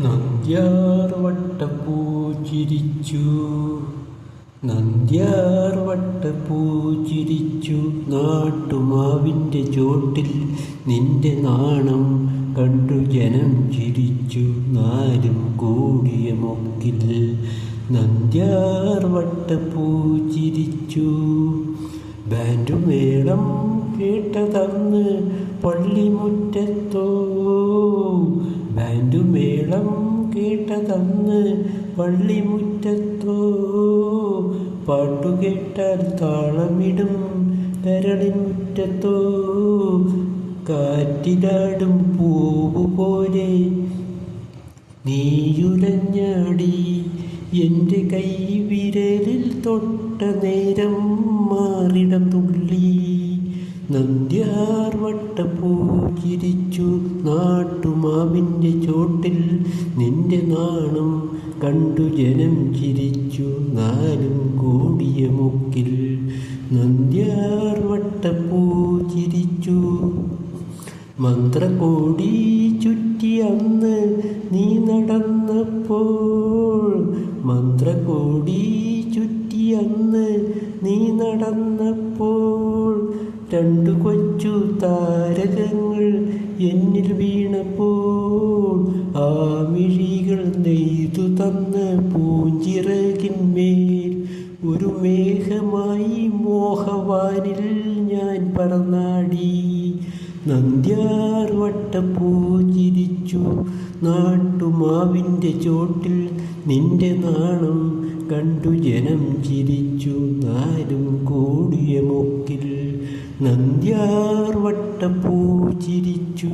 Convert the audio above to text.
നന്ദ്യാർ വട്ടപ്പൂ ചിരിച്ചു നന്ദ്യാർ വട്ടപ്പൂ ചിരിച്ചു നാട്ടുമാവിന്റെ ചോട്ടിൽ നിന്റെ നാണം കണ്ടു ജനം ചിരിച്ചു. നാലും കൂടിയ മൊക്കിൽ നന്ദ്യാർ വട്ടപ്പൂ ചിരിച്ചു ബാൻഡുമേളം കേട്ടതന്ന് പള്ളിമുറ്റത്തോ ബാൻഡുമേളം കേട്ടതന്ന് പള്ളിമുറ്റത്തോ പാട്ടുകേട്ടാൽ താളമിടും തരളിൻ മുറ്റത്തോ. കാറ്റിലാടും പൂവ് പോലെ നീയുലഞ്ഞാടി എന്റെ കൈവിരലിൽ തൊട്ട നേരം നന്ദ്യാർ വട്ടപ്പൂ നാട്ടുമാവിന്റെ ചോട്ടിൽ നിന്റെ നാണം കണ്ടു ജനം ചിരിച്ചു നാലും കൂടിയ മുക്കിൽ നന്ദ്യാർ വട്ടപ്പൂ മന്ത്രകോടി ചുറ്റി അന്ന് നീ നടന്നപ്പോൾ മന്ത്രകോടി ചുറ്റി അന്ന് നീ നടന്നപ്പോൾ രണ്ടു കൊച്ചു താരകങ്ങൾ എന്നിൽ വീണപ്പോൾ ആ മിഴികൾ നെയ്തു തന്ന പൂഞ്ചിറകിന്മേൽ ഒരു മേഘമായി മോഹവാനിൽ ഞാൻ പറന്നാടി. നന്ദ്യാർ വട്ടപ്പൂ നാട്ടുമാവിന്റെ ചോട്ടിൽ നിന്റെ നാണം കണ്ടു ജനം ചിരിച്ചു. നാലും വട്ടപ്പൂ ചിരിച്ചു